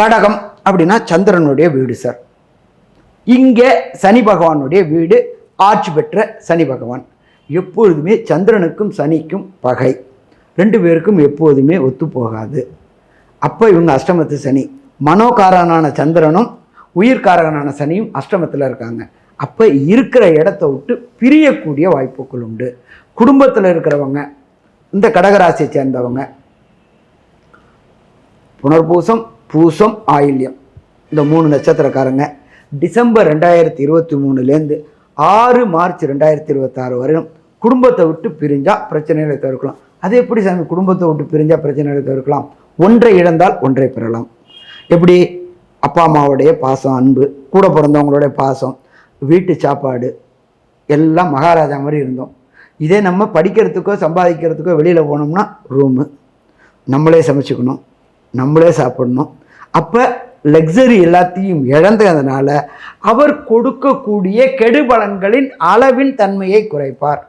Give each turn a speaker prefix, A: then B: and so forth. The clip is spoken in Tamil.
A: கடகம் அப்படின்னா சந்திரனுடைய வீடு சார் இங்கே சனி பகவானுடைய வீடு ஆட்சி பெற்ற சனி பகவான். எப்பொழுதுமே சந்திரனுக்கும் சனிக்கும் பகை. ரெண்டு பேருக்கும் எப்போதுமே ஒத்து போகாது. அப்போ இவங்க அஷ்டமத்து சனி. மனோகாரனான சந்திரனும் உயிர்காரகனான சனியும் அஷ்டமத்தில் இருக்காங்க. அப்போ இருக்கிற இடத்த விட்டு பிரியக்கூடிய வாய்ப்புகள் உண்டு. குடும்பத்தில் இருக்கிறவங்க இந்த கடகராசியை சேர்ந்தவங்க புனர்பூசம் பூசம் ஆயில்யம். இந்த மூணு நட்சத்திரக்காரங்க டிசம்பர் ரெண்டாயிரத்தி இருபத்தி மூணுலேருந்து ஆறு மார்ச் ரெண்டாயிரத்தி இருபத்தாறு வரையும் குடும்பத்தை விட்டு பிரிஞ்சால் பிரச்சனைகளை தவிர்க்கலாம். அது எப்படி சாமி? குடும்பத்தை விட்டு பிரிஞ்சால் பிரச்சனைகளை தவிர்க்கலாம். ஒன்றை இழந்தால் ஒன்றை பெறலாம். எப்படி? அப்பா அம்மாவுடைய பாசம் அன்பு கூட பிறந்தவங்களுடைய பாசம் வீட்டு சாப்பாடு எல்லாம் மகாராஜா மாதிரி இருந்தோம். இதே நம்ம படிக்கிறதுக்கோ சம்பாதிக்கிறதுக்கோ வெளியில் போனோம்னா ரூமு நம்மளே சமைச்சுக்கணும். நம்மளே சாப்பிடணும். அப்போ லக்ஸரி எல்லாத்தையும் இழந்ததுனால அவர் கொடுக்கக்கூடிய கெடுபலன்களின் அளவின் தன்மையை குறைப்பார்.